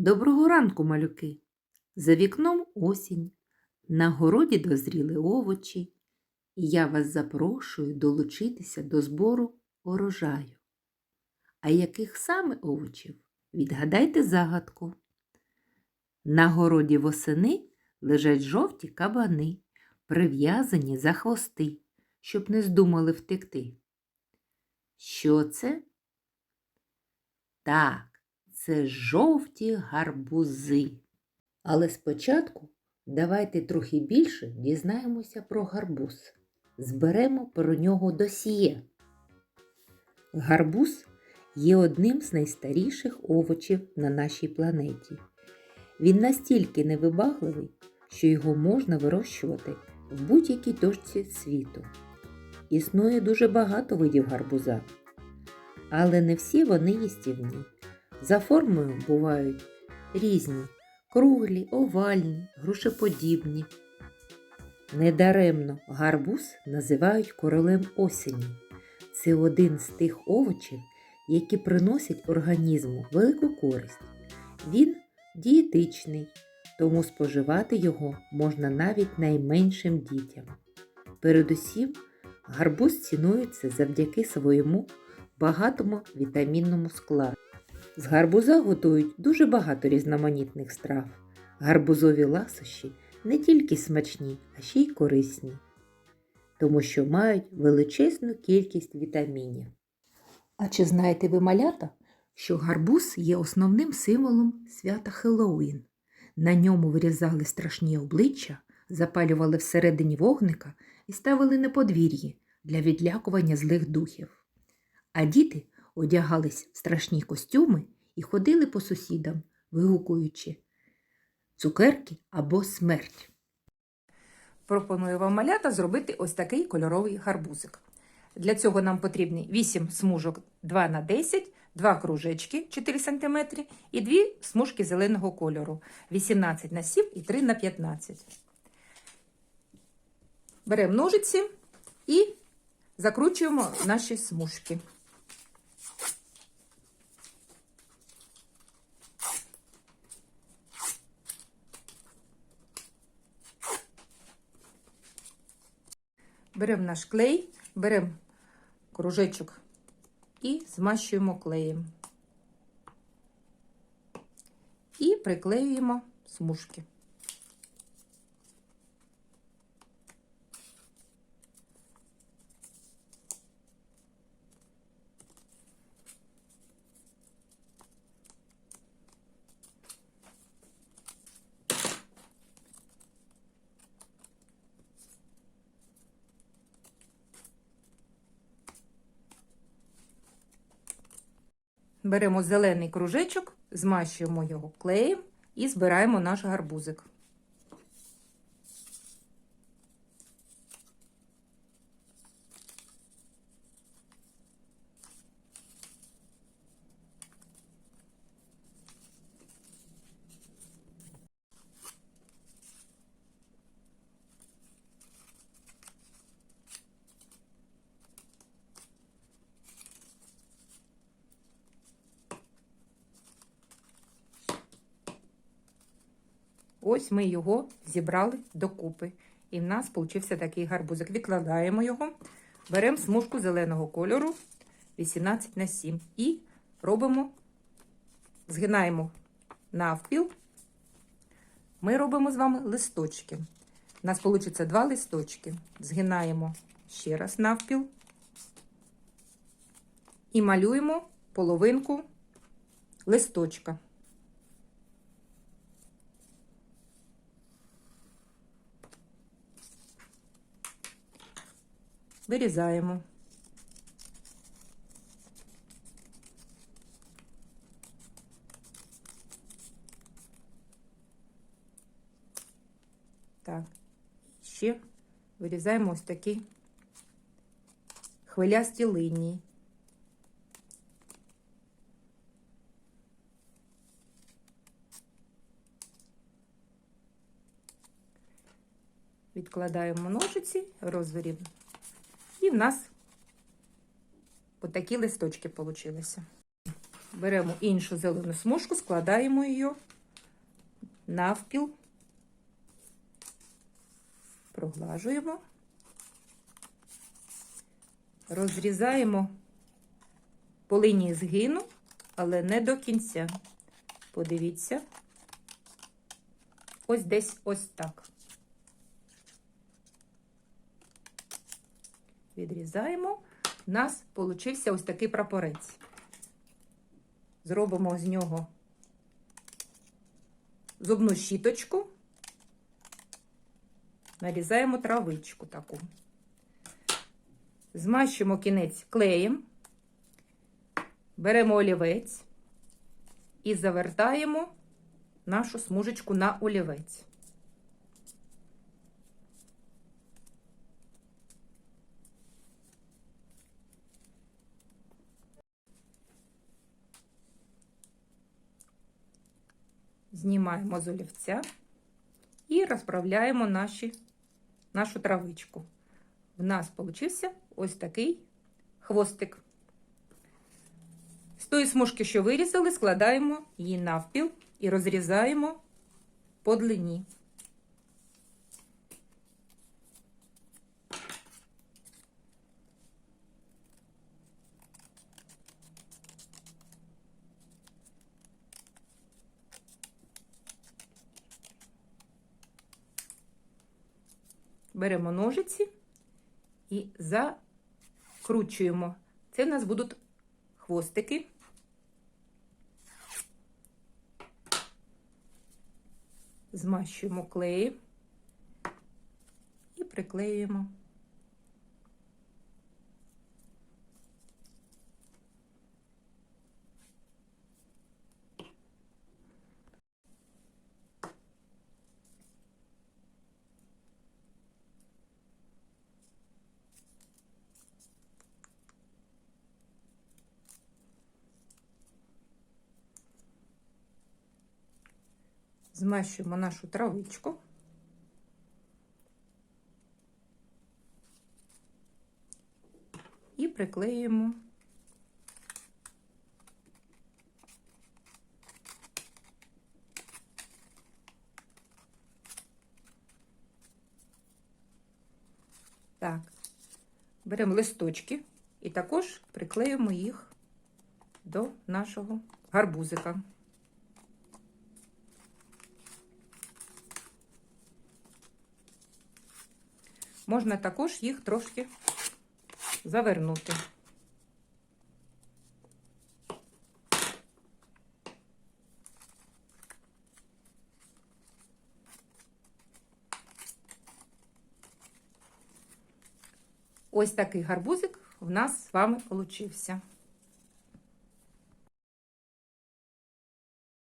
Доброго ранку, малюки! За вікном осінь, на городі дозріли овочі, і я вас запрошую долучитися до збору урожаю. А яких саме овочів? Відгадайте загадку. На городі восени лежать жовті кабани, прив'язані за хвости, щоб не здумали втекти. Що це? Так, це жовті гарбузи. Але спочатку давайте трохи більше дізнаємося про гарбуз. Зберемо про нього досьє. Гарбуз є одним з найстаріших овочів на нашій планеті. Він настільки невибагливий, що його можна вирощувати в будь-якій точці світу. Існує дуже багато видів гарбуза, але не всі вони їстівні. За формою бувають різні круглі, овальні, грушеподібні. Недаремно гарбуз називають королем осені. Це один з тих овочів, які приносять організму велику користь. Він дієтичний, тому споживати його можна навіть найменшим дітям. Передусім, гарбуз цінується завдяки своєму багатому вітамінному складу. З гарбуза готують дуже багато різноманітних страв. Гарбузові ласощі не тільки смачні, а ще й корисні, тому що мають величезну кількість вітамінів. А чи знаєте ви малята, що гарбуз є основним символом свята Хеллоуін? На ньому вирізали страшні обличчя, запалювали всередині вогника і ставили на подвір'ї для відлякування злих духів. А діти одягались в страшні костюми і ходили по сусідам, вигукуючи цукерки або смерть. Пропоную вам малята зробити ось такий кольоровий гарбузик. Для цього нам потрібні 8 смужок 2 на 10, 2 кружечки 4 см і 2 смужки зеленого кольору 18 на 7 і 3 на 15. Беремо ножиці і закручуємо наші смужки. Беремо наш клей, беремо кружечок і змащуємо клеєм. І приклеюємо смужки. Беремо зелений кружечок, змащуємо його клеєм і збираємо наш гарбузик. Ось ми його зібрали докупи. І в нас получився такий гарбузик. Відкладаємо його, беремо смужку зеленого кольору 18 на 7 і робимо, згинаємо навпіл. Ми робимо з вами листочки. У нас вийде два листочки. Згинаємо ще раз навпіл і малюємо половинку листочка. Вирізаємо. Так, ще вирізаємо ось такі хвилясті линії. Відкладаємо ножиці, розворів І в нас отакі листочки получилися. Беремо іншу зелену смужку, складаємо її навпіл, проглажуємо, розрізаємо по лінії згину, але не до кінця. Подивіться, ось десь ось так. Відрізаємо. У нас получився ось такий прапорець. Зробимо з нього зубну щіточку, нарізаємо травичку таку. Змащуємо кінець клеєм, беремо олівець і завертаємо нашу смужечку на олівець. Знімаємо з олівця і розправляємо наші, нашу травичку. В нас получився ось такий хвостик. З тої смужки, що вирізали, складаємо її навпіл і розрізаємо по длині. Беремо ножиці і закручуємо. Це в нас будуть хвостики. Змащуємо клеєм і приклеюємо. Змащуємо нашу травичку. І приклеюємо. Так, беремо листочки і також приклеюємо їх до нашого гарбузика. Можна також їх трошки завернути. Ось такий гарбузик в нас з вами получився.